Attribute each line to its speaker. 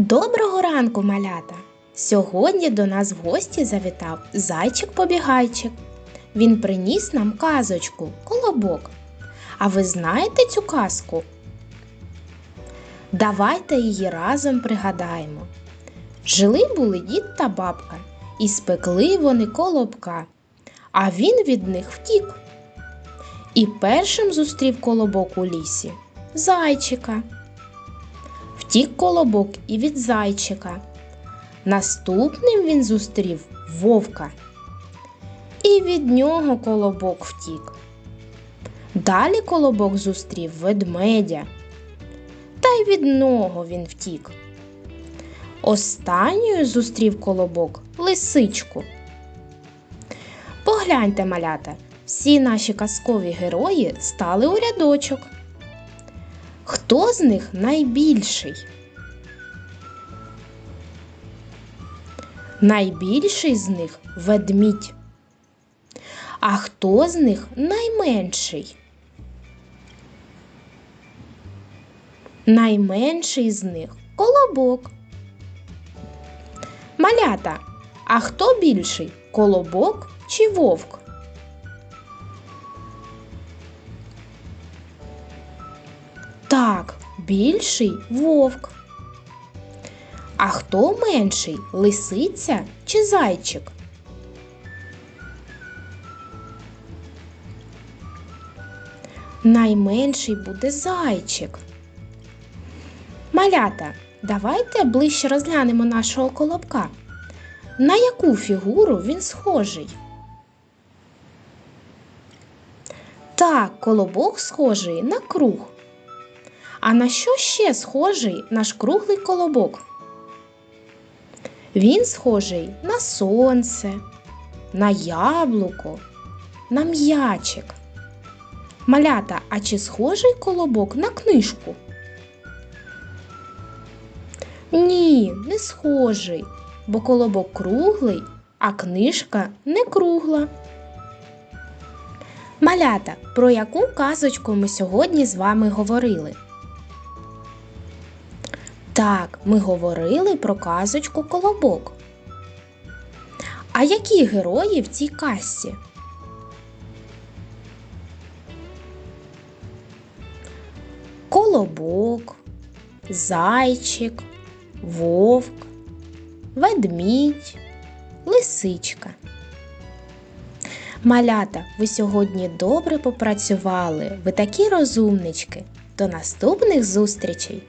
Speaker 1: Доброго ранку, малята! Сьогодні до нас в гості завітав зайчик-побігайчик. Він приніс нам казочку, колобок. А ви знаєте цю казку? Давайте її разом пригадаємо. Жили були дід та бабка, і спекли вони колобка, а він від них втік. І першим зустрів колобок у лісі зайчика. Втік колобок і від зайчика. Наступним він зустрів вовка. І від нього колобок втік. Далі колобок зустрів ведмедя. Та й від нього він втік. Останньою зустрів колобок лисичку. Погляньте, малята, всі наші казкові герої стали у рядочок. Хто з них найбільший? Найбільший з них ведмідь. А хто з них найменший? Найменший з них колобок. Малята. А хто більший? Колобок чи вовк? Так, більший вовк. А хто менший лисиця чи зайчик? Найменший буде зайчик. Малята, давайте ближче розглянемо нашого колобка. На яку фігуру він схожий? Так, колобок схожий на круг. А на що ще схожий наш круглий колобок? Він схожий на сонце, на яблуко, на м'ячик. Малята, а чи схожий колобок на книжку? Ні, не схожий, бо колобок круглий, а книжка не кругла. Малята, про яку казочку ми сьогодні з вами говорили? Так, ми говорили про казочку Колобок. А які герої в цій казці? Колобок, зайчик, вовк, ведмідь, лисичка. Малята, ви сьогодні добре попрацювали. Ви такі розумнички. До наступних зустрічей!